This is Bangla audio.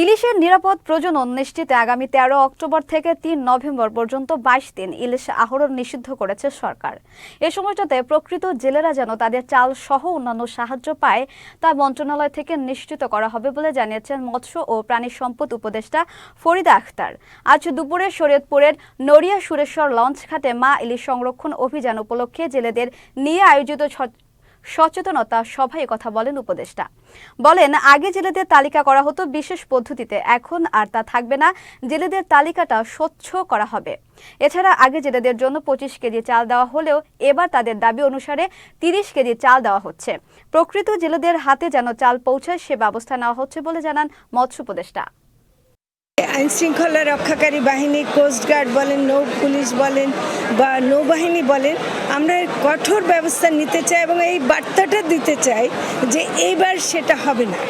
ইলিশের নিরাপদ প্রজনন নিশ্চিতে আগামী তেরো অক্টোবর থেকে তিন নভেম্বর পর্যন্ত বাইশ দিন ইলিশ আহরণ নিষিদ্ধ করেছে সরকার। এ সময়টাতে প্রকৃত জেলেরা যেন তাদের চাল সহ অন্যান্য সাহায্য পায়, তা মন্ত্রণালয় থেকে নিশ্চিত করা হবে বলে জানিয়েছেন মৎস্য ও প্রাণী সম্পদ উপদেষ্টা ফরিদা আখতার। আজ দুপুরে শরীয়তপুরের নড়িয়া সুরেশ্বর লঞ্চ ঘাটে মা ইলিশ সংরক্ষণ অভিযান উপলক্ষে জেলেদের নিয়ে আয়োজিত সচেতনতা সভায় কথা বলেন উপদেষ্টা। বলেন, আগে জেলেদের তালিকা করা হতো বিশেষ পদ্ধতিতে, এখন আর তা থাকবে না, জেলেদের তালিকাটা স্বচ্ছ করা হবে। এছাড়া আগে জেলেদের জন্য পঁচিশ কেজি চাল দেওয়া হলেও এবার তাদের দাবি অনুসারে তিরিশ কেজি চাল দেওয়া হচ্ছে। প্রকৃত জেলেদের হাতে যেন চাল পৌঁছায় সে ব্যবস্থা নেওয়া হচ্ছে বলে জানান মৎস্য উপদেষ্টা। আইন শৃঙ্খলা রক্ষাকারী বাহিনী কোস্টগার্ড বলেন, নৌ পুলিশ বলেন বা নৌবাহিনী বলেন, আমরা কঠোর ব্যবস্থা নিতে চাই এবং এই বার্তাটা দিতে চাই যে এইবার সেটা হবে না।